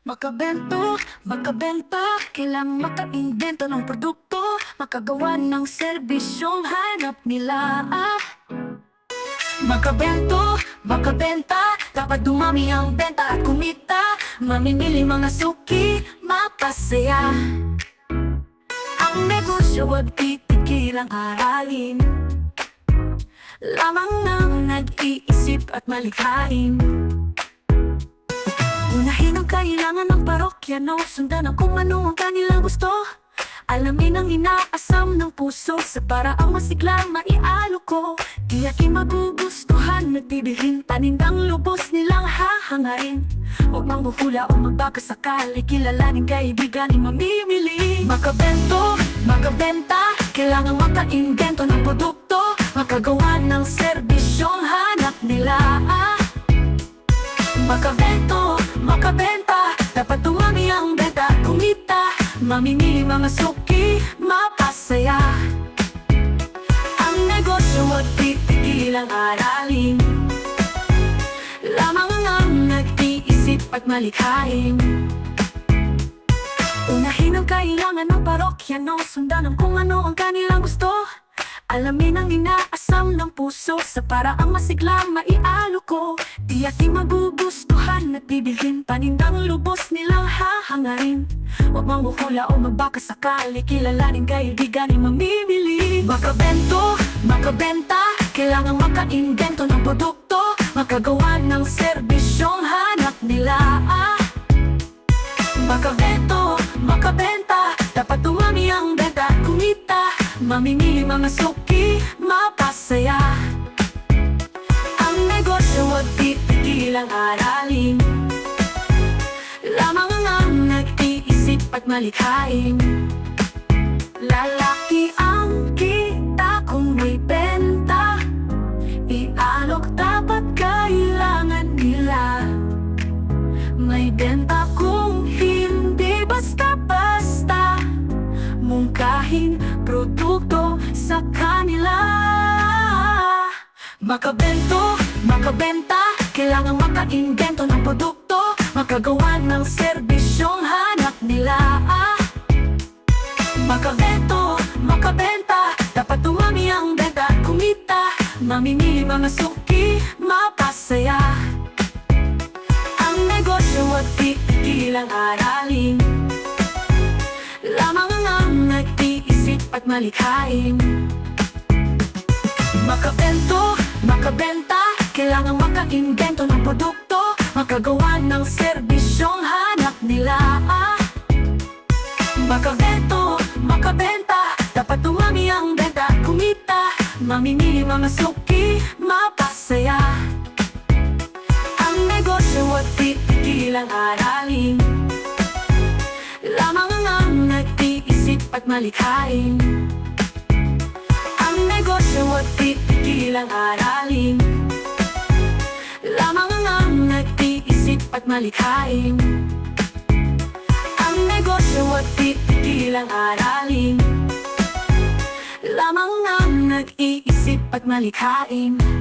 Makabento, makabenta Kailangang maka-invento ng produkto. Makagawa ng serbisyong hanap nila. Ah. Makabento, makabenta Dapat dumami ang benta at kumita. Mamimili mga suki, mapasaya. Ang negosyo wag titigilang aralin. Lamang ng nag-iisip at malikhain parokyano Sundan kung ano ang kanilang gusto. Alamin ang inaasam ng puso Sa paraang masiglang maialo ko. Di aking magugustuhan Nagbibilhin panindang lubos nilang hahangarin. Huwag mang buhula o magbaka sakali Kilalaning kaibigan mamimili. Makabento, makabenta Kailangan maka-invento ng produkto. Makagawa ng serbisyong hanap nila. Ah. Makabento, makabenta Dapat dumami ang benta Kumita, mamimili mga suki Mapasaya. Ang negosyo wag titigilang aralin Lamang ang nag-iisip at malikhain. Unahin ang kailangan ng parokyano Sundan ang kung ano ang kanilang gusto. Alamin ang inaasam ng puso Sa paraang masigla maialo ko. Di ating magugustuhan at bibilhin Panindang lubos nilang hahangarin Huwag mang buhula o magbaka sakali Kilalanin kaibigan mamimili. Makabento, makabenta. Kailangang maka-invento ng produkto. Makagawa ng serbisyong hanap nila. Ah. Makabento, makabenta. Dapat dumami ang benta Kumita, mamimili mga suki Mapasaya. Ang negosyo wag titigilang aralin at malikhain Lalaki ang kita kung may benta. Ialok dapat kailangan nila. May benta kung hindi basta-basta. Mungkahin produkto sa kanila. Makabento, makabenta. Kailangang maka-invento ng produkto. Makagawa ng serbisyong hanap nila. Ah. Makabento, makabenta Dapat dumami ang benta Kumita, mamimili mga suki Mapasaya. Ang negosyo wag titigilang aralin Lamang ang nag-iisip at malikhain. Makabento, makabenta Kailangang maka-invento ng produkto Makagawa ng serbisyong Makabento, makabenta Dapat dumami ang benta Kumita, mamimili mga suki Mapasaya. Ang negosyo wag titigilang aralin. Lamang ang nag-iisip at malikhain. Ang negosyo wag titigilang aralin. Lamang ang nag-iisip at malikhain negosyo wag titigilang aralin. Lamang ang nag-iisip at malikhain